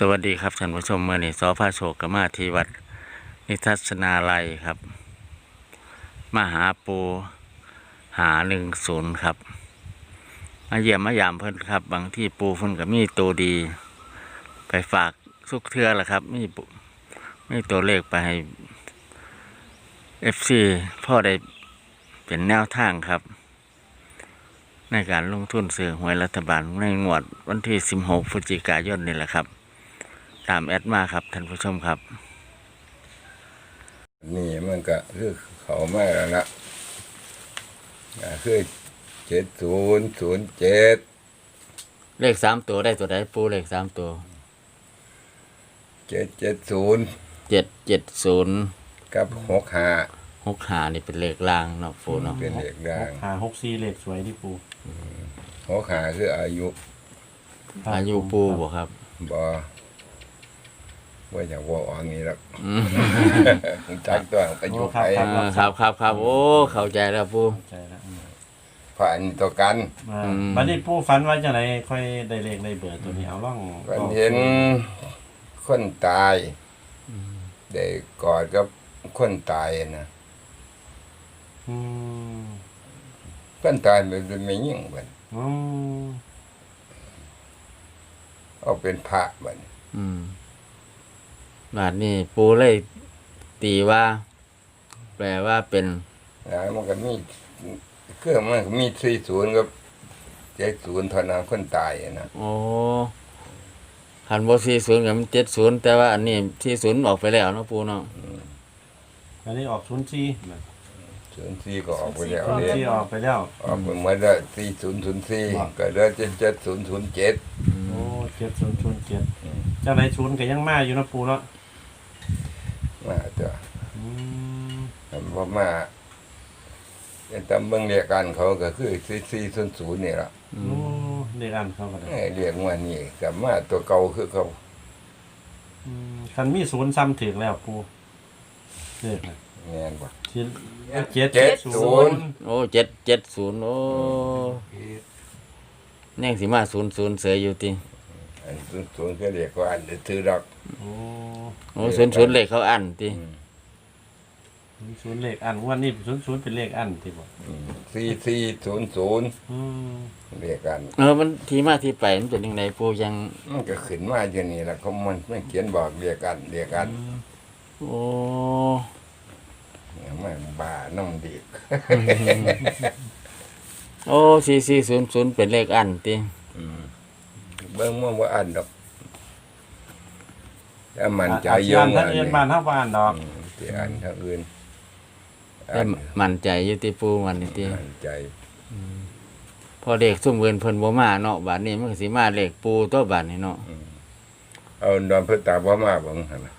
สวัสดีครับท่านผู้ชมเมื่อนี้สอพาโชคกมาที่วัด นิทัศนาลัยครับ มหาปูหาหนึ่งศูนย์ครับ มาเยี่ยมมายามเพิ่นครับ บางที่ปูเพิ่นก็มีตัวดี ไปฝากสุกเทือละครับ มีปูมีตัวเลขไปให้เอฟซีพ่อได้เป็นแนวทางครับ ในการลงทุนซื้อหวยรัฐบาลในงวดวันที่ 16พฤศจิกายนนี่แหละครับ ตามแอดมาครับท่านผู้ชมครับ นี่มันก็คือเขามาแล้วละก็คือเจ็ดศูนย์ศูนย์เจ็ดเลขสามตัวได้ตัวใดปูเลขสามตัวเจ็ดเจ็ดศูนย์เจ็ดเจ็ดศูนย์กับหกห้าหกหานี่เป็นเลขล่างเนาะปูเนาะเป็นเลขดังหาหกซีเหล็กสวยที่ปูหกห้าคืออายุอายุปูบ่ครับบ่ ว่าอย่างว่าอ่อนนี้แล้วอืมจักตัวอายุไปอ่าครับครับครับโอ้เข้าใจแล้วปูใจแล้วอืมผ่านตัวกันอ่าอืมบัดนี้ปูฝันว่าจะไหนค่อยได้เลขได้เบอร์ตัวนี้เอาล่องวันเห็นคนตายได้กอดกับคนตายนะอืมคนตายเป็นไม่ยิ่งบันอืมเอาเป็นพระบันอืม บาทนี้ปูเลยตีว่า แปลว่าเป็นนะมันก็มีเครื่องมันก็มีสี่ศูนย์กับเจ็ดศูนย์เท่านั้นคนตายอะนะโอ้ขันโบสี่ศูนย์กับเจ็ดศูนย์แต่ว่าอันนี้ที่ศูนย์ออกไปแล้วเนาะปูเนาะอันนี้ออกศูนย์ซีศูนย์สี่ก็ออกไปแล้วศูนย์เนี่ยซีออกไปแล้ว ออกไปเมื่อละสี่ศูนย์ศูนย์สี่ก็เหลือเจ็ดเจ็ดศูนย์ศูนย์เจ็ดโอ้เจ็ดศูนย์ศูนย์เจ็ดเจ้าไหนศูนย์ก็ยังมาอยู่นะปูเนาะ มาตัวอืมเพราะมาเป็นตำเบิงเรียกกันเขาก็คือสี่สี่ศูนย์ศูนย์นี่แหละอืโอ้มเด็กอันเขาก็ได้เอ้ยเรียกว่านี่กับมาตัวเก่าคือเขาอืมคันมีศูนย์ซ้ำถึงแล้วปูเลขนะแม่นบ่ที่เจ็ดเจ็ดศูศูนนย์ย์โอ้เจ็ดเจ็ดศูนย์โอ้ยังสิมาศูนย์ศูนย์เสืออยู่ติ อันศูนย์ศูนย์ก็เรียกว่าอันถือดอก โอ้โอ้ศูนย์ศูนย์เลขเขาอันติศูนย์เลขอันวันนี้ศูนย์ศูนย์เป็นเลขอันที่บอกสี่สี่ศูนย์ศูนย์อืมเรียกกัน เออมันที่มาที่ไปมันเป็นยังไงปูยัง มันก็ขึ้นมาอย่างนี้แหละเขามันไมันเขียนบอกเรียกกันเรียกกันโอ้เนี่ยมันบ้าน้องเด็กโอ้สี่สี่ศูนย์ศูนย์เป็นเลขอันติ เบิ่งมันว่าอันดอกถ้ามันใจอาโยจารงย์ท่านเรียนบ้านเท่าบ้านดอกอืมที่อันทางอื่นแต่มั่นใจอยู่ติปูวันนี้ติมันใจพอเลขซุ่มเงินเพิ่นบ่มาเนาะบัดนี้มันก็สิมาเลขปูตัวบัดนี้เนาะเอาดอนเพื่อตาบ่มาเบิ่งหั่นน่ะ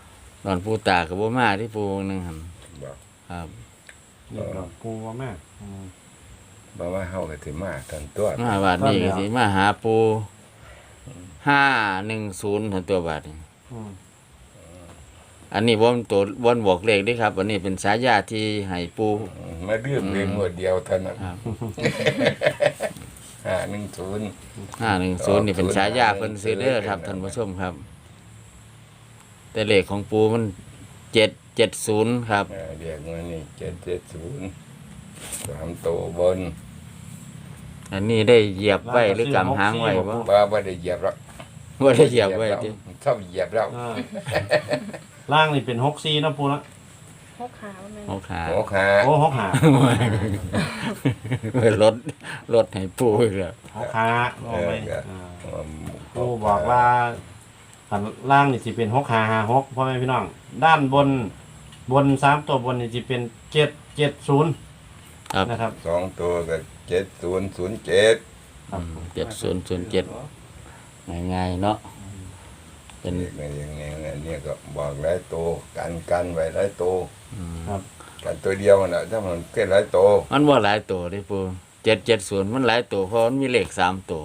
ตอนปูตาก็บ่มาที่ปูหนึงหั่นบอกครับเรียกดอกปูว่าแม่อืมบ่ว่าเฮาก็สิมาทันตัวมาบัดนี้ก็สิมาหาปู 510ทันตัวบัดนี้อืมอันนี้บ่มันตัวบ่นบอกเลขเด้ครับ อันนี้เป็นสายาที่ให้ปูอืมมาดื่มเพียงหมดเดียวเท่านั้นครับ ห้าหนึ่งศูนย์510นี่เป็นฉายาเพิ่นซื้อเด้อครับท่านผู้ชมครับ แต่เลขของปูมัน770ครับ อ่าเรียกมานี่เจ็ดเจ็ดศูนย์สามตัวบน อันนี้ได้เหยียบไว้หรือกำหางไว้บ่บ่บ่ได้เหยียบแล้วบ่ได้เหยียบไว้ติชอบเหยียบแล้วอ่าล่างนี่เป็นหกซีเนาะปูเนาะหกขาแม่นโอเคหัวขาโอ้หกหาลดลดให้ปูอีกแล้วหกขาโอ้ไม่อ่าอืมปูบอกว่าอันล่างนี่สิเป็นหกหาหาหกพ่อแม่พี่น้อง ด้านบนบนสามตัวบนนี่สิเป็นเจ็ดเจ็ดศูนย์ครับนะครับสองตัวก็ เจ็ดศูนย์ศูนย์เจ็ดครับเจ็ดศูนย์ศูนย์เจ็ดง่ายๆเนาะเป็นเรียกมาอย่างนี้นะเนี่ยก็บอกหลายตัวกันกันไว้หลายตัวครับ กันตัวเดียวน่ะถ้ามันแค่หลายตัวมันว่าหลายตัวเด้ปูเจ็ดเจ็ดศูนย์มันหลายตัวเพราะมันมีเลขสามตัว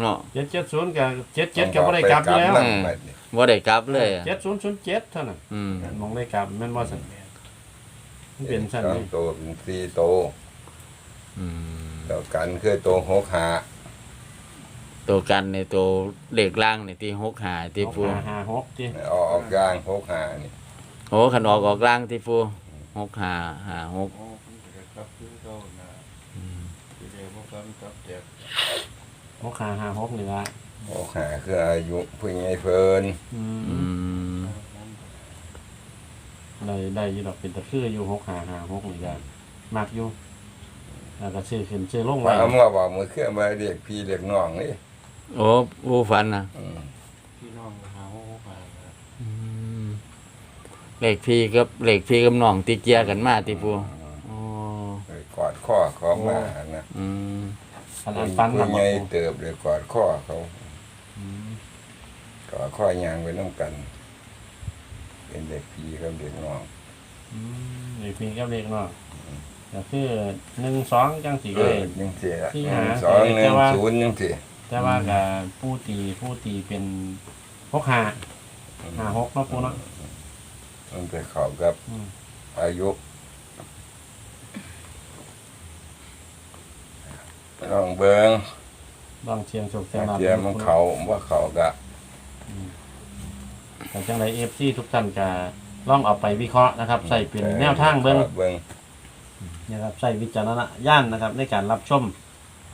เนาะเจ็ดเจ็ดศูนย์กับเจ็ดเจ็ดกับบ่ได้กลับอยู่แล้วไปกำบัดนี้ว่าได้กลับเลยอะเจ็ดศูนย์ศูนย์เจ็ดเท่านั้นอืมมองได้กลับแม่นว่าสันมันเป็นสั้นสองนี่ตัวเป็นสี่ตัวอืม แล้วกันคือตัวหกหาตัวกันในตัวเลขล่างในที่หกหาที่หกปูหาหาหกที่ออกออกกลางหกหานี่โอ้ขันออกออกล่างที่ปูหกหาหาหกโอ้ผมจะกลับคือเก่านะสิได้บ่กลับกลับแจกหกหาหาหกนี่ละหกหาคืออายุผู้ใหญ่เพิ่นอือืมมได้ได้อยู่ดอกเป็นตะคืออยู่หกหาหาหกนี่ก็มักอยู่ แล้วก็ซื้อขึ้นซื้อลงไว้ว่าเอามื่อบอกมือเครื่องมาเรียกพี่เรียกน้องนี่โอ้ปูฝันนะอืมพี่น้องหาโอ้หาอืมเลขพี่กับเลขพี่กับน้องตีเกียร์กันมาที่ปูโอ้ไปกอดข้อเขามานะอืมอันอันปันผู้กับใหญ่เติบเลยกอดข้อเขาอืมกอดข้อยางไปน้ำกัน เป็นเด็กพี่กับเด็กน้องอืมเด็กพี่กับเด็กเนาะ ก็คือหนึ่งสองจังสี่เอก็อได้ยังเสียที่หหานึ่งสองหแต่นึ่งว่า ศูนย์ยังเสียแต่ว่าก็ผู้ตีผู้ตีเป็นหกหาหาหกเนาะปูเนาะมันไปเขากับอืมอายุลองเบิงลองเชียงโชคเชียงลาภเทียมมันเขาว่าเขากะแต่จังไรเอฟซีทุกท่านก็ลองเอาไปวิเคราะห์นะครับ ใส่เป็นแนวทางเบิ้งเบิง นะครับใส่วิจารณญาณนะครับ ในการรับชม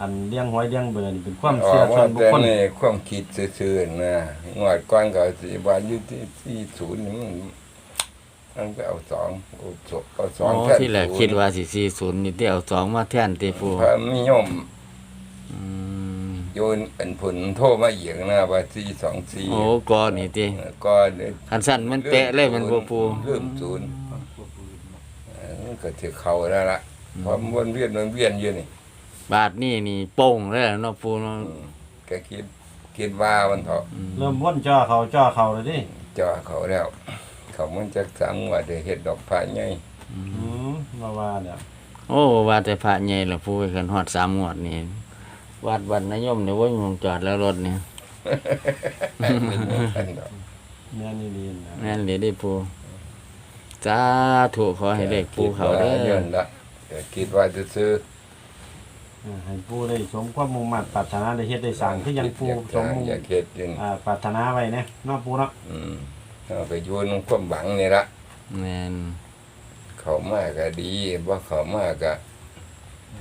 อันเลี้ยงหวยเลี้ยงเบอร์นี่เป็นความออเชื่อกส่ว่าวนบุคแต่คลนี่ความคิดซื่อๆนะงวดก้อนก็สิบาทอยู่ที่ที่ศูนย์นี่มันมันก็เอาสองเอาสองเอาสอโอ้งแท่นที่แรกคิดว่าสี่สี่ศูนย์นี่ที่เอาสองมาแท่นที่ปูพระมิยมอืมโยนเป็นผลโทษมาเหยียงนะว่าสี่สองสี่โอ้กอนี่ที่ก็เนี่ยคันสั้นมันเป๊ะเลยมันบ่ปูเริ่มศูนย์พวกปืน เออมันก็ถือเขาแล้วล่ะเพราะมันวนเวียนวนเวียนอยู่นี่บาทนี่นี่โป่งเลยเนาะปูเนาะอืมก็คิดคิดว่ามันเถอะอืมเริ่มว่นจ่อเขาจ่อเขาเลยดิจ่อเขาแล้ว เขามันจะสังว่าได้เฮ็ดดอกผ้าใหญ่อืมมาว่าเนี่ยโอ้ว่าแต่พระใหญ่ละปูไปกันฮอดสามงวดนี่วัดวันนายมเนี่ยว่ามีวงจอดแล้วรถเนี่ยอันดอกแม่นี่ดีนะ นั่นเลยได้ปู จ้าถูกขอให้เลขปูเขาเด้คิดว่าอย้อนละแต่คิดว่าจะซื้ออ่าให้ผู้ได้สมความมุ่งมั่นปรารถนาได้เฮ็ดได้สั่งคือยังผู้อยากสมมุ่งอยากเฮ็ดจริงอ่าปรารถนาไว้เนี่ยเนอกปูเนาะอืมเอาไปโยนความหวังนี่ละแม่นเขามากก็ดีบ่เขามากก็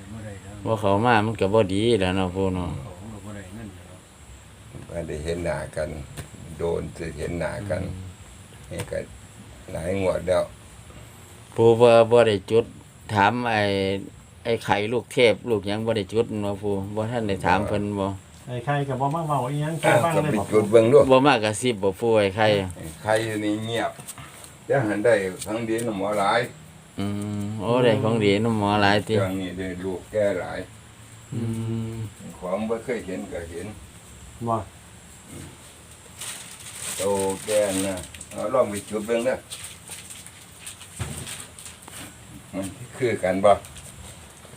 เมื่อไรแล้วว่าเขามามันก็บ่ดีแล้วเนาะปูเนาะของเราเมื่อไรนั่นแล้วบ่ได้เห็นหน้ากัน โดนสิเห็นหน้ากันนี่ก็ หลายงวดแล้วปูบ่บ่ได้จุด ถามไอ้ไอ้ไข่ลูกเทพ ลูกหยังบ่ได้จุดเนาะปูบ่ทันได้ถามเพิ่นบ่ไอ้ใครก็บ่มาเว้าอีหยังแค่อ้าวฟังก็ได้ไปบ่จุดเบิ่งดูบ่มากกะสิบบ่ปูไอ้ไข่ใครอยู่นี่เงียบจะหันได้ครั้งเดียวน่ะหมอหลายอืมโอ้ได้ของดีน้ำหมอหลายติเรื่องนี้ได้ลูกแก่หลาย อืมของบ่เคยเห็นก็เห็นบ่โตแก่นะ เอาลองไปจุดเบิ่งเด้อมันคือกันบ่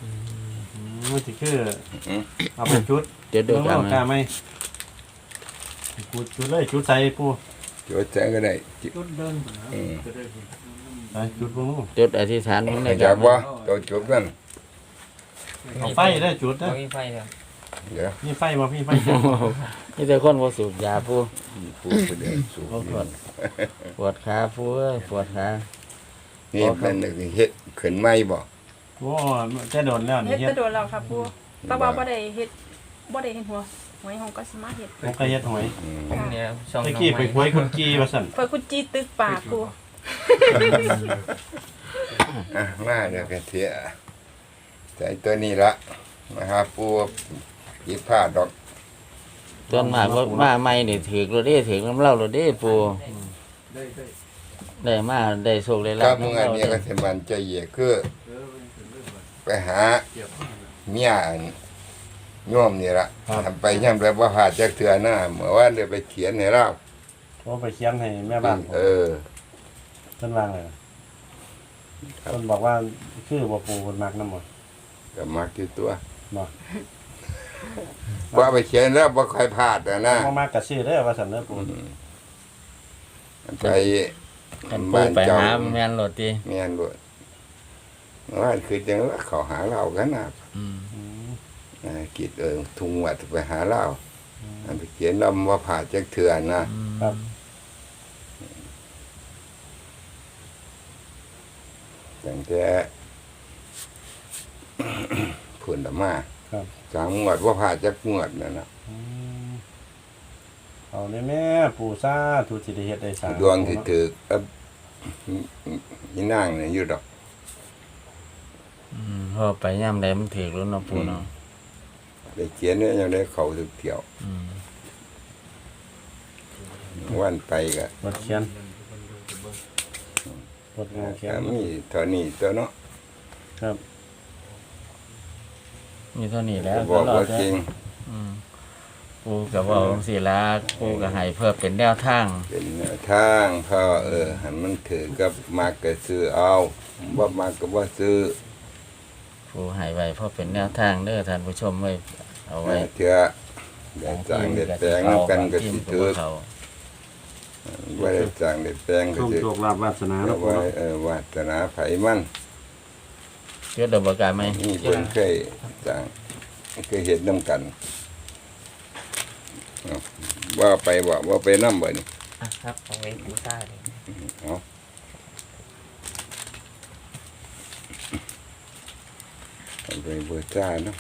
อืมมันสิคืออืมเอาไปจุดเดี๋ยวดูเบิ่งกันเอากล้าไหมกูจุดเลยจุดใส่ปูจุดแจ้งก็ได้จุดจุดเดินนะอืมจะได้ไปจุดเบิ่งนู่นจุดอธิษฐานมันได้อยากบ่ตัวจุดนั่นเอาไฟได้จุดนะมีไฟครับ เดี๋ยวมีไฟบ่มีไฟโอ้โหนี่แต่คนบ่สูบยาผู้ผู้ผู้เดียวสูบโอ้ปวดปวดขาผู้เอ้ยปวดขานี่เป็นนึกเฮ็ดขึ้นไหมบ่โอ้จะโดนแล้วนี่เฮ็ดเฮ็จะดโดนแล้วครับปูแต่ว่าบ่ได้เฮ็ดบ่ได้เฮ็ดหัวหวยของก็สิมาเฮ็ดผมก็เฮ็ดหวยอืมผมเนี่ยช่องตะกี้ไปหวยคุณกี้ว่าซั่นเพิ่นคุณจีตึกปากปูอะมาเดี๋ยวกันเถอะใส่ตัวนี้ละมาหาปู ยิบผ้าดอกส่วนมากว่ามาใหม่นี่ถือกโลดเด้ถือกน้ำเหล้าโลดเด้ปูได้ได้ได้มาได้โชคได้ลาถ้าบมึงน้ำเหอันล้านี้เด้ก็สิมันใจเย่คือเออเป็นเรื่องแบบไปหาเกี่ยวข้องเมียอันโย่อมนี่ละทำไปยังแบบว่าหาจักเถื่อหน้าเมื่อวานเดี๋ยวไปเขียนให้เราโอ้ไปเขียนให้แม่บ้านผมเออ เพิ่นวางเลยเพิ่นบอกว่าคือบ่ปูเพิ่นมักนำบ่ก็มักที่ตัว บ่ ว่าไปเขียนแล้วบ่ค่อยพลาดนะนะบ่มักก็ซื้อเด้อว่าซั่นเด้อปูอืมไปคันปูบ้านไปเจ้าหาแม่นโลดติเมียนด้วยว่าคือจังว่าเขาหาเรากันนะอืมอืมอ่ากิดเออทุงวัดไปหาเราอันไปเขียนนำว่าผ่าจักเถื่อนนะครับตั้งแต่ผุนมา ครับสามงวดว่าผ่าจักงวดนั่นนะอืมเอาในแม่ปู่ซาทุสิได้เฮ็ดได้สร้างดวงที่ถือกับยี่นางเนี่ยอยู่ดอก อืมเพราะไปย่ำใดมันถือแล้วเนาะปูเนาะได้เขียนเนี่ยยังได้เขาถึกเที่ยวอืมวันไปก็รถเขียนรถงาเขียนก็มีเท่านี้ตัวเนาะครับ มีเท่านี้แล้วบอกรอว่าดแล้วจริงอืมปูกับว่าองศิลาปูกับให้เพื่อเป็นแนวทางเป็นแนวทางพอเออหันมันถือกับมากก็ซื้อเอาบ่มากก็บ่ซื้อปูให้ไว้เพื่อเป็นแนวทางเด้อท่านผู้ชมไว้เอาไว้เถื่อเด็ดจางเด็ดแปลงนำกันก็สิถือเขาบ่ได้จางเด็ดแปลงก็ส้มสิโชคลาภวาสนาเอาเนาะปู่ไว้เนาะเออวาสนาไผมันเชื่อเดบกล้าไหมนี่เพิ่นเคย จางเคยเฮ็ดนํกันเอาว่าไปว่าว่าไปนำบ่นี่ครับเอาไว้ปูใต้เลยเอาเอาไปเบอร์จ้าเนาะ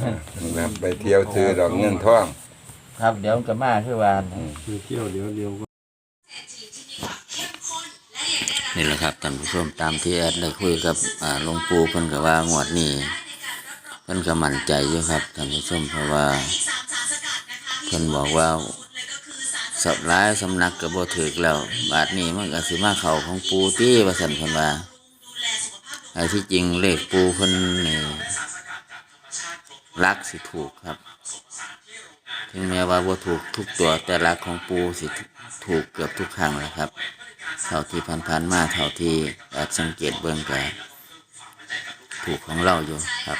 อะนับไปเที่ยวซื้อดอกเงินทอง ครับเดี๋ยวก็มาคือวาน คือเที่ยวเดี๋ยวเดียว นี่แหละครับท่านผู้ชมตามที่แอดได้คุยกับหลวงปู่เพิ่นก็ว่างวดนี้เพิ่นก็มั่นใจอยู่ครับท่านผู้ชมเพราะว่าเพิ่นบอกว่าสับร้ายสำนักก็บ่ถึกแล้ว บาดนี้มันก็สิมาเข้าของปู่ที่ว่าซั่นเพิ่นว่าไอ้ที่จริงเลขปูเพิ่นนี่รักสิถูกครับ ถึงแม้ว่าบ่ถูกทุกตัวแต่รักของปูสิถูกเกือบทุกครั้งแหละครับ เท่าที่ผ่านๆมาเท่าที่แอบสังเกตเบิ่งก็ถูกของเราอยู่ครับ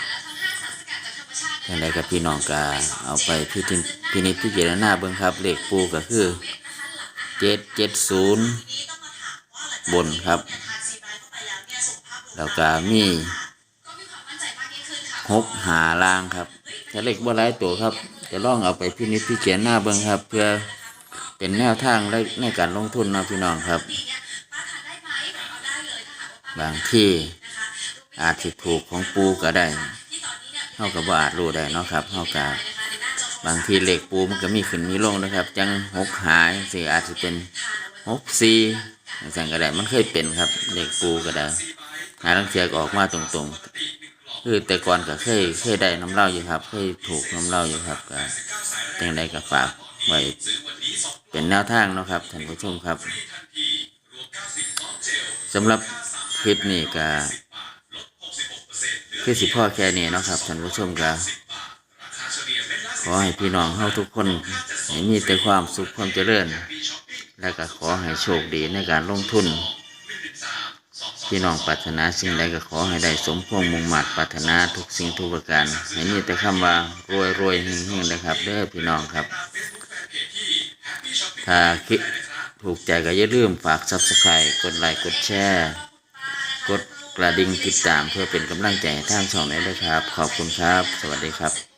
อย่างไรกับพี่น้องกาเอาไปพิจิพินิจพิจารณาเบิ่งครับเลขปูก็คือเจ็ดเจ็ดศูนย์บนครับ แล้วก็มี หกหาล่างครับถ้าเลขบ่หลายตัวครับ จะลองเอาไปพินิจพิจารณาเบิ่งครับ เพื่อเป็นแนวทางในในการลงทุนนะพี่น้องครับ บางที่อาจสิถูกของปูก็ได้เท่ากับว่าอาจรู้ได้เนาะครับเท่ากับบางทีเหล็กปูมันก็มีขึ้นมีลงนะครับ จังหกหายสิอาจจะเป็นหกสี่สั่งก็ได้มันเคยเป็นครับเหล็กปูก็ได้หาลังเทียกออกมาตรงๆ คือแต่ก่อนก็เคยเคยได้น้ำเล้าอยู่ครับเคยถูกน้ำเล้าอยู่ครับก็จังใดก็ฝากไว้เป็นแนวทางเนาะครับท่านผู้ชมครับสำหรับคลิปนี้ก็คือสิพ่อแค่นี้เนาะครับท่านผู้ชมก็ขอให้พี่น้องเฮาทุกคนให้มีแต่ความสุขความเจริญ และก็ขอให้โชคดีในการลงทุน พี่น้องปรารถนาสิ่งใดก็ขอให้ได้สมพงษ์มุ่งมั่นปรารถนาทุกสิ่งทุกประการให้มีแต่คำว่ารวยรวยเฮงเฮงนะครับเด้อพี่น้องครับ ถ้าคิดถูกใจก็อย่าลืมฝาก subscribe กดไลค์กดแชร์กดกระดิ่งติดตามเพื่อเป็นกำลังใจทางช่องนี้ด้วยครับ ขอบคุณครับ สวัสดีครับ